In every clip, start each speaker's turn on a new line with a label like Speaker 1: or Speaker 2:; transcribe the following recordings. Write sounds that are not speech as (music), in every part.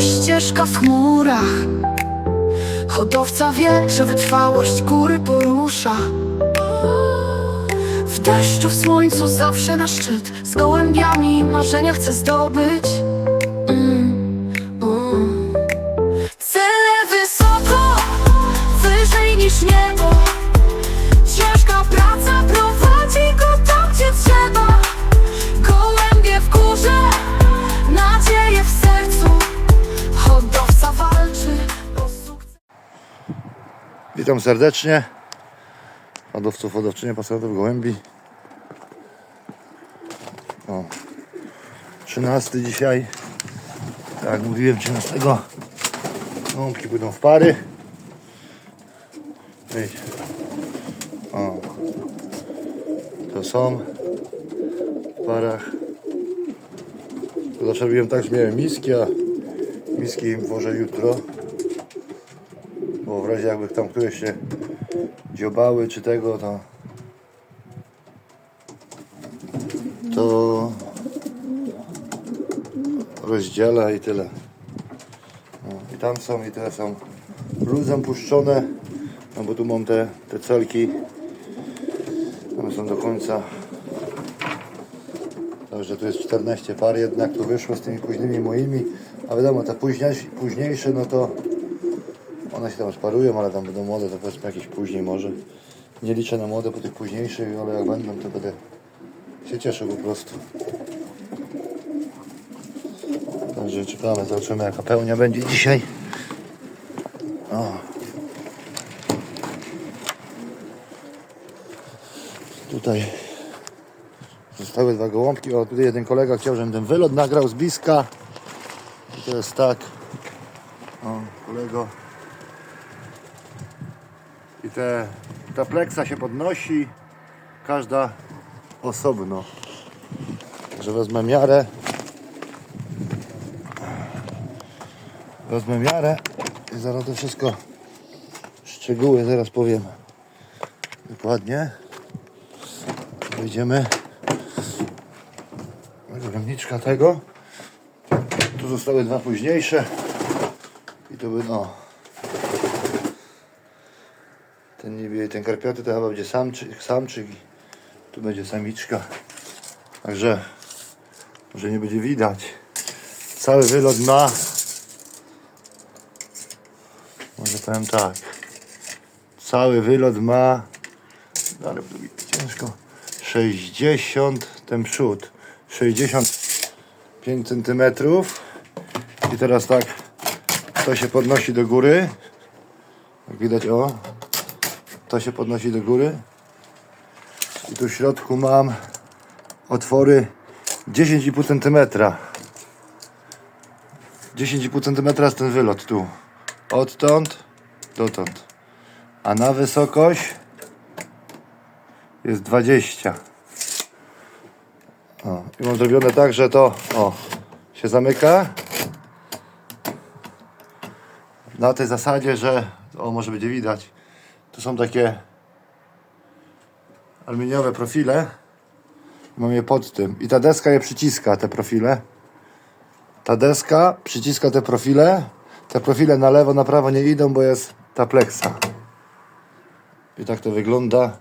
Speaker 1: ścieżka w chmurach. Hodowca wie, że wytrwałość góry porusza. W deszczu, w słońcu zawsze na szczyt. Z gołębiami marzenia chce zdobyć
Speaker 2: Witam serdecznie hodowców, hodowczynie pasażerów gołębi. O, 13 dzisiaj. Tak jak mówiłem, 13 gołąbki pójdą w pary. Ej. O, to są w parach. To zawsze robiłem tak, że miałem miski, a miski im włożę jutro. Bo w razie jakby tam któreś się dziobały czy tego, to to rozdziela i tyle. No, I tam są i te są luzem puszczone, no bo tu mam te, te celki, one są do końca. Także tu jest 14 par jednak tu wyszło z tymi późnymi moimi, a wiadomo te późniejsze no to one się tam sparują, ale tam będą młode, to powiedzmy jakieś później może. Nie liczę na młode po tych późniejszych, ale jak będą, to będę się cieszył po prostu. Także czekamy, zobaczymy jaka pełnia będzie dzisiaj. O. Tutaj zostały dwa gołąbki. O, tutaj jeden kolega chciał, żebym ten wylot nagrał z bliska. I to jest tak. O, kolego. I te, ta pleksa się podnosi, każda osobno. Że wezmę miarę. Wezmę miarę i zaraz to wszystko szczegóły zaraz powiem dokładnie. Wejdziemy do graniczka tego. Tu zostały dwa późniejsze. I to by no. Ten niebie, ten karpioty to chyba będzie samczyk, samczyk i tu będzie samiczka. Także może nie będzie widać. Cały wylot ma. Może powiem tak. Cały wylot ma. no Ale ciężko. 60 ten przód. 65 centymetrów. I teraz tak. To się podnosi do góry. Jak widać, o, to się podnosi do góry. I tu w środku mam otwory 10,5 cm. 10,5 cm jest ten wylot tu. Odtąd dotąd. A na wysokość jest 20. O, I mam zrobione tak, że to o, się zamyka. Na tej zasadzie, że o może będzie widać. Są takie aluminiowe profile. Mam je pod tym. I ta deska je przyciska, te profile. Ta deska przyciska te profile. Te profile na lewo, na prawo nie idą, bo jest ta pleksa. I tak to wygląda.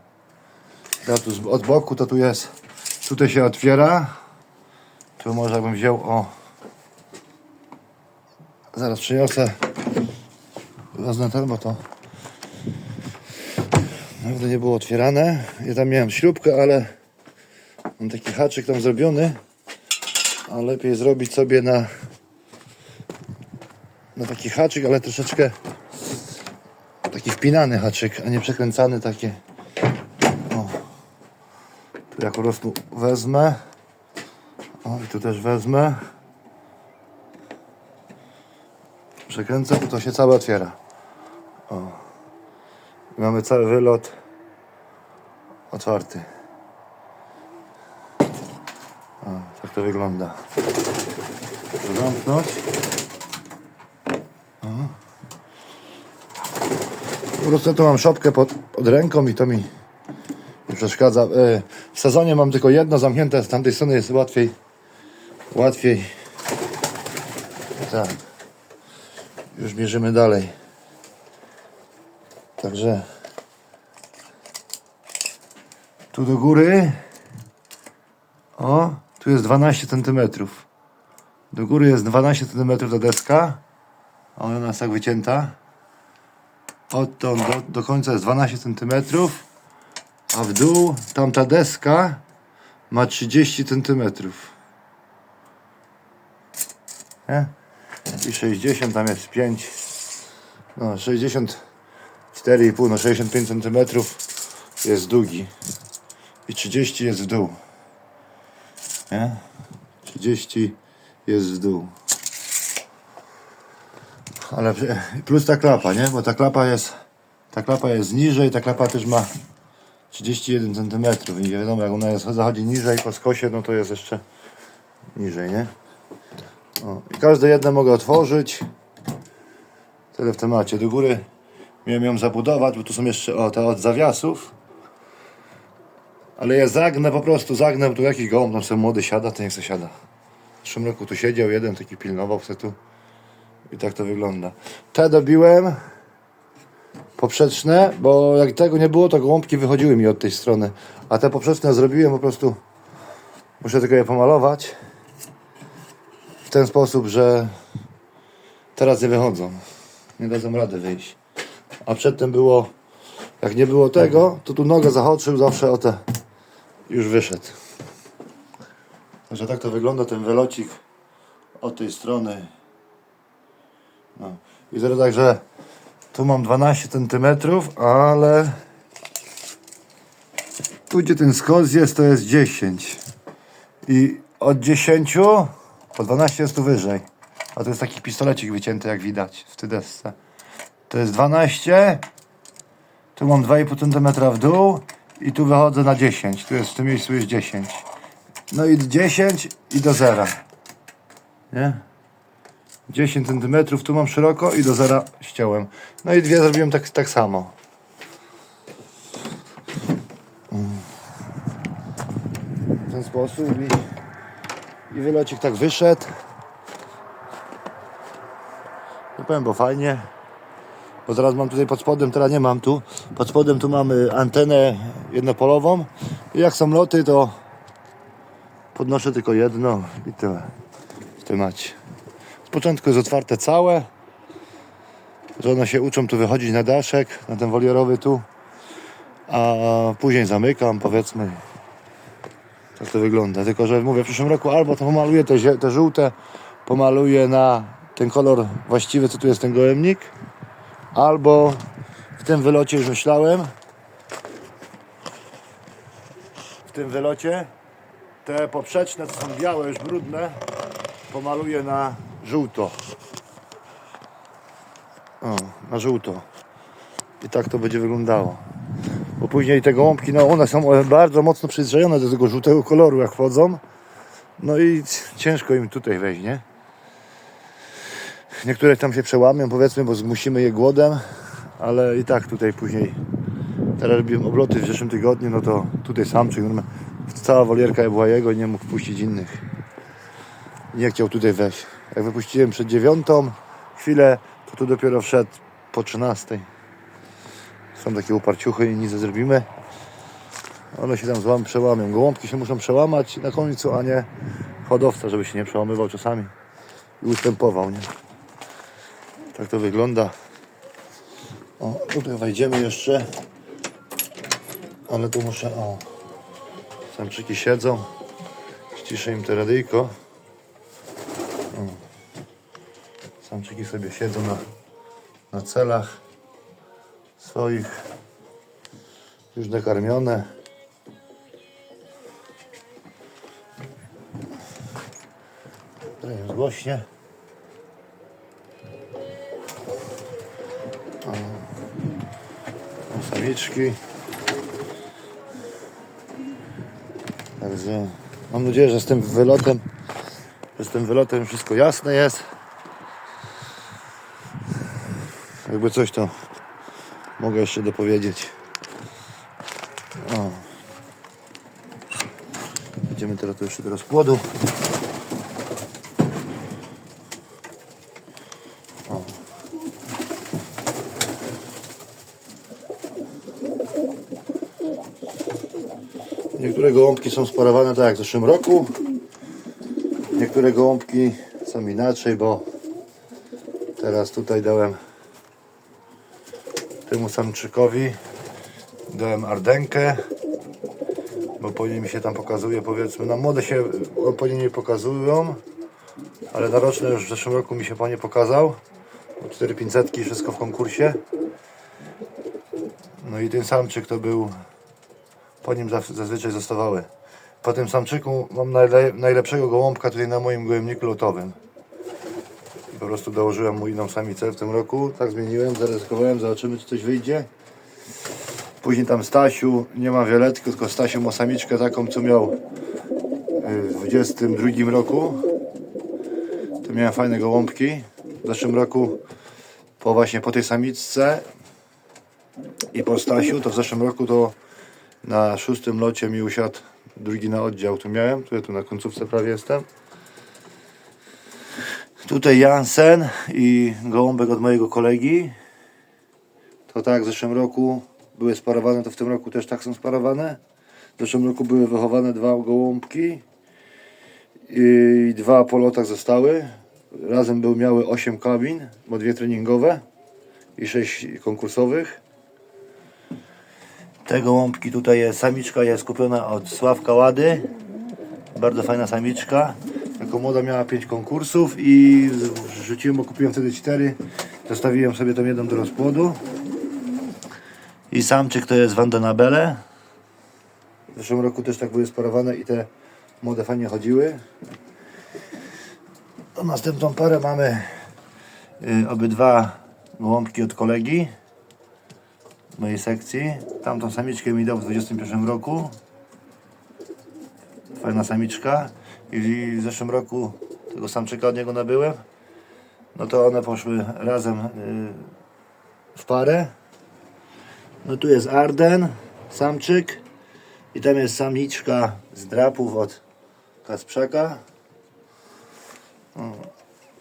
Speaker 2: Ja tu od boku to tu jest. Tutaj się otwiera. Tu może bym wziął o. Zaraz przyniosę. Wezmę ten, bo to Naprawdę nie było otwierane. Ja tam miałem śrubkę, ale mam taki haczyk tam zrobiony. A lepiej zrobić sobie na, na taki haczyk, ale troszeczkę taki wpinany haczyk, a nie przekręcany takie. O. Tu jak po prostu wezmę. O i tu też wezmę. Przekręcę, to się całe otwiera. I mamy cały wylot otwarty. O, tak to wygląda. Zamknąć. Po prostu tu mam szopkę pod, pod ręką i to mi nie przeszkadza. E, W sezonie mam tylko jedno zamknięte, z tamtej strony jest łatwiej. Łatwiej. Tak. Już mierzymy dalej. Także tu do góry. O, tu jest 12 cm. Do góry jest 12 cm ta deska. Ona jest tak wycięta. Odtąd do, do końca jest 12 cm. A w dół tamta deska ma 30 cm. I 60, tam jest 5. No 64,5, no 65 cm jest długi. I 30 jest w dół. Nie? 30 jest w dół. Ale przy- plus ta klapa, nie? Bo ta klapa jest ta klapa jest niżej, ta klapa też ma 31 cm i wiadomo jak ona jest, zachodzi niżej po skosie, no to jest jeszcze niżej, nie? O, I każde jedno mogę otworzyć. Tyle w temacie. Do góry miałem ją zabudować, bo tu są jeszcze o, te od zawiasów. Ale ja zagnę po prostu, zagnę tu jakiś gołąb, tam sobie młody siada, to niech se siada. W zeszłym roku tu siedział jeden, taki pilnował se tu. I tak to wygląda. Te dobiłem poprzeczne, bo jak tego nie było, to gołąbki wychodziły mi od tej strony. A te poprzeczne zrobiłem po prostu, muszę tylko je pomalować w ten sposób, że teraz nie wychodzą. Nie dadzą rady wyjść. A przedtem było, jak nie było tego, to tu nogę zahaczył zawsze o te, już wyszedł. Także tak to wygląda ten welocik od tej strony. No. I teraz także tu mam 12 cm, ale tu gdzie ten skos jest, to jest 10. I od 10 po 12 jest tu wyżej. A to jest taki pistolecik wycięty, jak widać w tej desce. To jest 12. Tu mam 2,5 cm w dół i tu wychodzę na 10. Tu jest w tym miejscu jest 10. No i 10 i do zera. Nie? 10 cm tu mam szeroko i do zera ściąłem. No i dwie zrobiłem tak, tak samo. Mm. W ten sposób i, i wylocik tak wyszedł. Nie powiem, bo fajnie. Bo zaraz mam tutaj pod spodem, teraz nie mam tu. Pod spodem tu mamy antenę jednopolową. I jak są loty, to podnoszę tylko jedno i tyle. W temacie. Z początku jest otwarte całe. Że one się uczą tu wychodzić na daszek, na ten wolierowy tu. A później zamykam, powiedzmy. Tak to wygląda. Tylko, że mówię, w przyszłym roku albo to pomaluję te, te żółte, pomaluję na ten kolor właściwy, co tu jest ten gołębnik. Albo w tym wylocie już myślałem. W tym wylocie te poprzeczne, co są białe, już brudne, pomaluję na żółto. O, na żółto. I tak to będzie wyglądało. Bo później te gołąbki, no one są bardzo mocno przyzwyczajone do tego żółtego koloru, jak wchodzą. No i ciężko im tutaj wejść, nie? Niektóre tam się przełamią, powiedzmy, bo zmusimy je głodem, ale i tak tutaj później. Teraz robiłem obloty w zeszłym tygodniu, no to tutaj samczyk, cała wolierka była jego i nie mógł wpuścić innych. Nie chciał tutaj wejść. Jak wypuściłem przed dziewiątą chwilę, to tu dopiero wszedł po 13. Są takie uparciuchy i nic nie zrobimy. One się tam złam, przełamią. Gołąbki się muszą przełamać na końcu, a nie hodowca, żeby się nie przełamywał czasami i ustępował, nie? Tak to wygląda. O, tutaj wejdziemy jeszcze. Ale tu muszę, o. Samczyki siedzą. Ściszę im te radyjko. O. Samczyki sobie siedzą na, na celach swoich. Już nakarmione. Jest głośnie. O, samiczki. Także mam nadzieję, że z tym wylotem, że z tym wylotem wszystko jasne jest. Jakby coś to mogę jeszcze dopowiedzieć. O. Idziemy teraz jeszcze do rozkładu. O. Niektóre gołąbki są sparowane tak jak w zeszłym roku. Niektóre gołąbki są inaczej, bo teraz tutaj dałem temu samczykowi dałem ardenkę, bo po nim się tam pokazuje, powiedzmy, na młode się po nim nie pokazują, ale na roczne już w zeszłym roku mi się panie pokazał. 4500 i wszystko w konkursie. No i ten samczyk to był, po nim zazwyczaj zostawały. Po tym samczyku mam najle, najlepszego gołąbka tutaj na moim gołębniku lotowym. I po prostu dołożyłem mu inną samicę w tym roku. Tak zmieniłem, zaryzykowałem, zobaczymy czy coś wyjdzie. Później tam Stasiu, nie ma Wioletki, tylko Stasiu ma samiczkę taką, co miał y, w 22 roku. To miałem fajne gołąbki. W zeszłym roku, po właśnie po tej samiczce i po Stasiu, to w zeszłym roku to na szóstym locie mi usiadł drugi na oddział, tu miałem, tu, tu na końcówce prawie jestem. Tutaj Jansen i gołąbek od mojego kolegi. To tak, w zeszłym roku były sparowane, to w tym roku też tak są sparowane. W zeszłym roku były wychowane dwa gołąbki i dwa po lotach zostały. Razem był, miały 8 kabin, bo dwie treningowe i 6 konkursowych. Te gołąbki tutaj jest, samiczka jest kupiona od Sławka Łady. Bardzo fajna samiczka. Jako młoda miała 5 konkursów i rzuciłem, bo kupiłem wtedy 4. Zostawiłem sobie tą jedną do rozpłodu. I samczyk to jest Vandenabele. W zeszłym roku też tak były sparowane i te młode fajnie chodziły. To następną parę mamy y, obydwa gołąbki od kolegi mojej sekcji. Tamtą samiczkę mi dał w 21 roku. Fajna samiczka. I w zeszłym roku tego samczyka od niego nabyłem. No to one poszły razem y, w parę. No tu jest Arden, samczyk. I tam jest samiczka z drapów od Kasprzaka.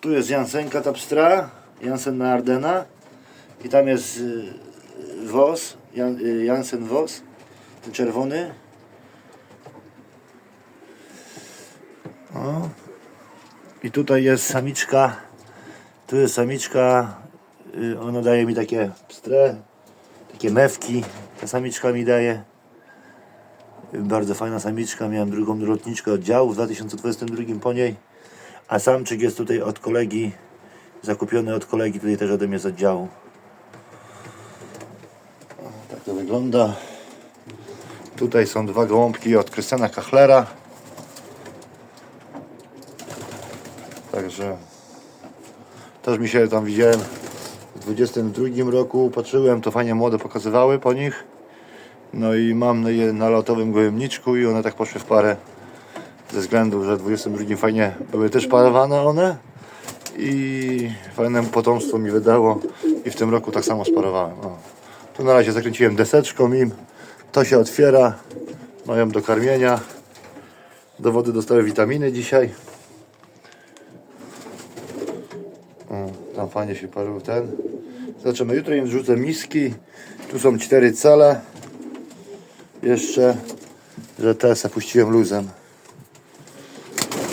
Speaker 2: Tu jest Jansenka Tapstra, Jansen na Ardena. I tam jest y, Wos, Jan, y, Jansen Wos, ten czerwony. O. I tutaj jest samiczka, tu jest samiczka, y, ona daje mi takie pstre, takie mewki, ta samiczka mi daje. Bardzo fajna samiczka, miałem drugą lotniczkę oddziału w 2022 po niej. A samczyk jest tutaj od kolegi, zakupiony od kolegi, tutaj też ode mnie z oddziału. To wygląda. Tutaj są dwa gołąbki od Krystiana Kachlera. Także też mi się tam widziałem w 22 roku, patrzyłem, to fajnie młode pokazywały po nich. No i mam je na lotowym gołębniczku i one tak poszły w parę ze względu, że w 22 fajnie były też parowane one i fajne potomstwo mi wydało i w tym roku tak samo sparowałem. O. Tu na razie zakręciłem deseczką im, to się otwiera, mają do karmienia. Do wody dostały witaminy dzisiaj. O, tam fajnie się paruł ten. Zobaczymy, jutro im wrzucę miski. Tu są cztery cele. Jeszcze, że te se puściłem luzem.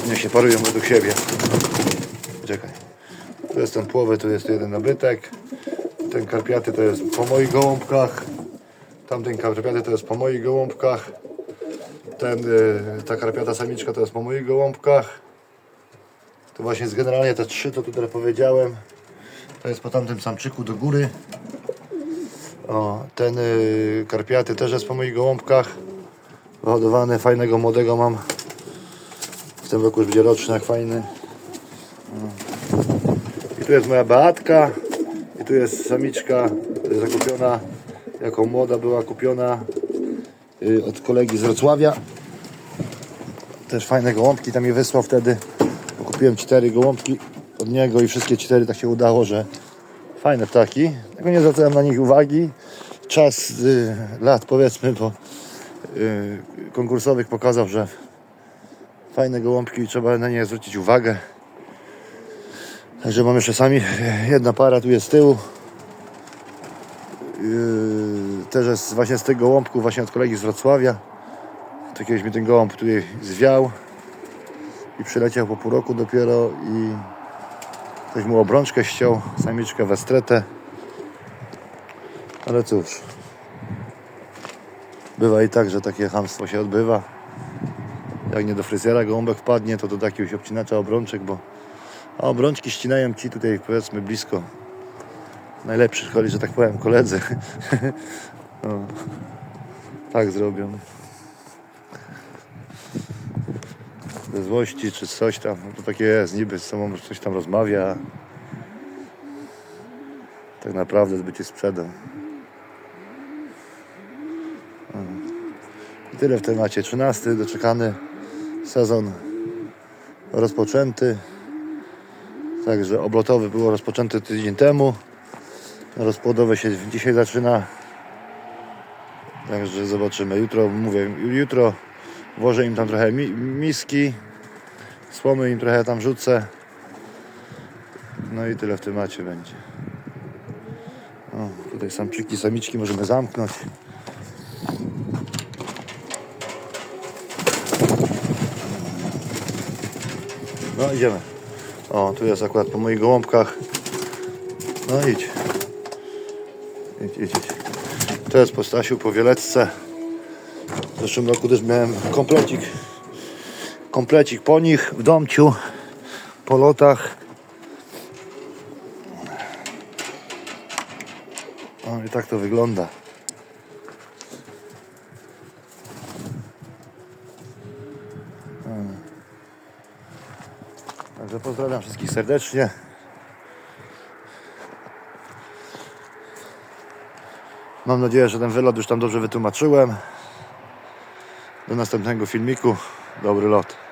Speaker 2: Niech się parują według siebie. Czekaj. Tu jest ten płowy, tu jest jeden nabytek. Ten karpiaty to jest po moich gołąbkach. Tamten karpiaty to jest po moich gołąbkach. Ten, y, ta karpiata samiczka to jest po moich gołąbkach. To właśnie jest generalnie te trzy, to tutaj powiedziałem. To jest po tamtym samczyku do góry. O, ten y, karpiaty też jest po moich gołąbkach. Wyhodowany, fajnego młodego mam. W tym roku już będzie roczny, jak fajny. I tu jest moja Beatka. Tu jest samiczka zakupiona, jako młoda była kupiona y, od kolegi z Wrocławia. Też fajne gołąbki tam je wysłał wtedy. Kupiłem cztery gołąbki od niego i wszystkie cztery tak się udało, że fajne ptaki. Tylko nie zwracałem na nich uwagi. Czas y, lat powiedzmy, bo y, konkursowych pokazał, że fajne gołąbki i trzeba na nie zwrócić uwagę. Także mam jeszcze sami jedna para tu jest z tyłu. Yy, też jest właśnie z tych gołąbków, właśnie od kolegi z Wrocławia. To kiedyś mi ten gołąb tutaj zwiał i przyleciał po pół roku dopiero i ktoś mu obrączkę ściął, samiczkę westretę. Ale cóż, bywa i tak, że takie hamstwo się odbywa. Jak nie do fryzjera gołąbek wpadnie, to do jakiegoś obcinacza obrączek, bo a obrączki ścinają ci tutaj powiedzmy blisko najlepszych, chodzi, że tak powiem, koledzy. (laughs) Tak zrobią. Ze złości czy coś tam, no to takie jest, niby z sobą coś tam rozmawia. Tak naprawdę by cię sprzedał. No. I tyle w temacie. 13 doczekany sezon rozpoczęty. Także oblotowy było rozpoczęty tydzień temu. Rozpłodowe się dzisiaj zaczyna. Także zobaczymy. Jutro mówię, jutro włożę im tam trochę mi, miski. Słomy im trochę tam rzucę. No i tyle w temacie będzie. O, tutaj samczyki, samiczki możemy zamknąć. No idziemy. O, tu jest akurat po moich gołąbkach. No idź. Idź, idź, idź. To jest po Stasiu, po Wielecce. W zeszłym roku też miałem komplecik. Komplecik po nich w domciu, po lotach. O i tak to wygląda. Także pozdrawiam wszystkich serdecznie. Mam nadzieję, że ten wylot już tam dobrze wytłumaczyłem. Do następnego filmiku. Dobry lot.